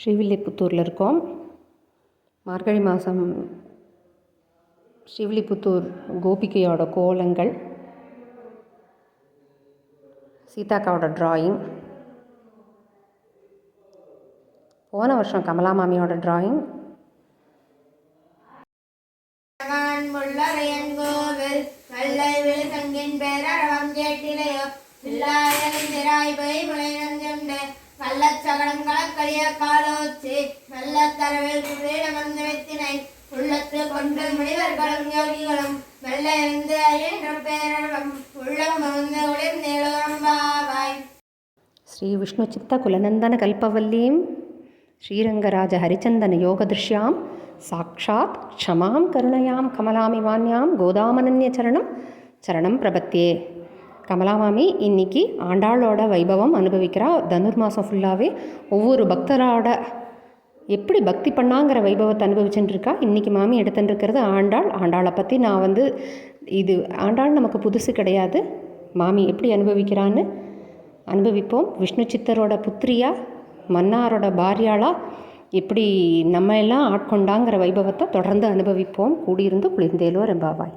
ஸ்ரீவில்லிபுத்தூரில் இருக்கோம். மார்கழி மாதம் ஸ்ரீவில்லிபுத்தூர் கோபிகையோட கோலங்கள் சீதாக்காவோட ட்ராயிங் போன வருஷம் கமலா மாமியோட ட்ராயிங் முள்ளரையன் கோவில் வெள்ளை விழுசங்கின் பேரழவம் கேட்டிலையோ நல்ல சகடம் கலக்கலிய காலோச்சி. நல்ல தரவில் குதிரையில வந்து வைத்தினை உள்ளத்து கொண்டு முனிவர்களும் யோகிகளும் மெல்ல இருந்து அயன்ற பேரர்வம் உள்ளம் மருந்து ஒளிர்ந்தேளோம்பாவாய் ஸ்ரீ விஷ்ணு சித்த குலநந்தன கல்பவல்லீம். ஸ்ரீரங்கராஜ ஹரிச்சந்தன யோகதிருஷ்யாம் சாட்சாத் க்ஷமாம் கருணையாம் கமலாமிவான்யாம் கோதாமனன்ய சரணம் சரணம் பிரபத்தியே கமலா மாமி இன்றைக்கி ஆண்டாளோட வைபவம் அனுபவிக்கிறா. தனுர்மாசம் ஃபுல்லாகவே ஒவ்வொரு பக்தரோட எப்படி பக்தி பண்ணாங்கிற வைபவத்தை அனுபவிச்சுட்டு இருக்கா இன்றைக்கி மாமி எடுத்துட்டுருக்கிறது ஆண்டாள். ஆண்டாளை பற்றி நான் வந்து இது ஆண்டாள் நமக்கு புதுசு கிடையாது. மாமி எப்படி அனுபவிக்கிறான்னு அனுபவிப்போம். விஷ்ணு சித்தரோட புத்திரியா மன்னாரோட பாரியாளா எப்படி நம்ம எல்லாம் ஆட்கொண்டாங்கிற வைபவத்தை தொடர்ந்து அனுபவிப்போம். கூடியிருந்து குளிர்ந்தேலோ ரெம்பாவாய்.